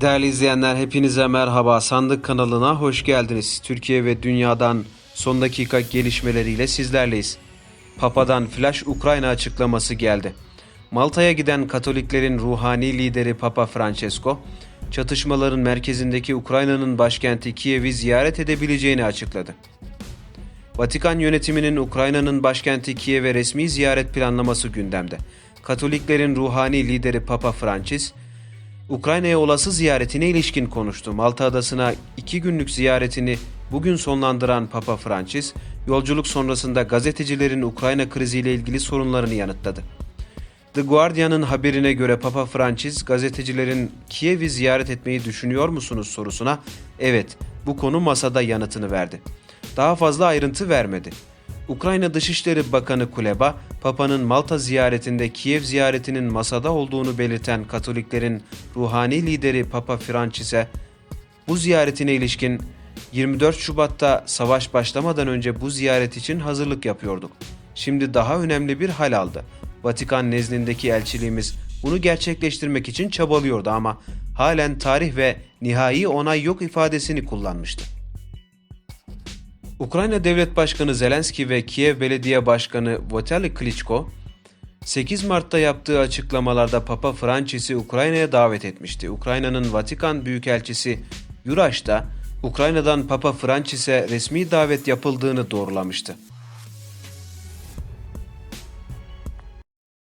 Değerli izleyenler hepinize merhaba. Sandık kanalına hoş geldiniz. Türkiye ve dünyadan son dakika gelişmeleriyle sizlerleyiz. Papa'dan flash Ukrayna açıklaması geldi. Malta'ya giden Katoliklerin ruhani lideri Papa Francesco, çatışmaların merkezindeki Ukrayna'nın başkenti Kiev'i ziyaret edebileceğini açıkladı. Vatikan yönetiminin Ukrayna'nın başkenti Kiev'e resmi ziyaret planlaması gündemde. Katoliklerin ruhani lideri Papa Francis, Ukrayna'ya olası ziyaretine ilişkin konuştu. Malta adasına iki günlük ziyaretini bugün sonlandıran Papa Francis, yolculuk sonrasında gazetecilerin Ukrayna kriziyle ilgili sorunlarını yanıtladı. The Guardian'ın haberine göre Papa Francis, gazetecilerin Kiev'i ziyaret etmeyi düşünüyor musunuz sorusuna evet bu konu masada yanıtını verdi. Daha fazla ayrıntı vermedi. Ukrayna Dışişleri Bakanı Kuleba, Papa'nın Malta ziyaretinde Kiev ziyaretinin masada olduğunu belirten Katoliklerin ruhani lideri Papa Francis'e bu ziyaretine ilişkin 24 Şubat'ta savaş başlamadan önce bu ziyaret için hazırlık yapıyorduk. Şimdi daha önemli bir hal aldı. Vatikan nezdindeki elçiliğimiz bunu gerçekleştirmek için çabalıyordu ama halen tarih ve nihai onay yok ifadesini kullanmıştı. Ukrayna Devlet Başkanı Zelenski ve Kiev Belediye Başkanı Vitaly Klitschko, 8 Mart'ta yaptığı açıklamalarda Papa Francis'i Ukrayna'ya davet etmişti. Ukrayna'nın Vatikan Büyükelçisi Yuraş da Ukrayna'dan Papa Francis'e resmi davet yapıldığını doğrulamıştı.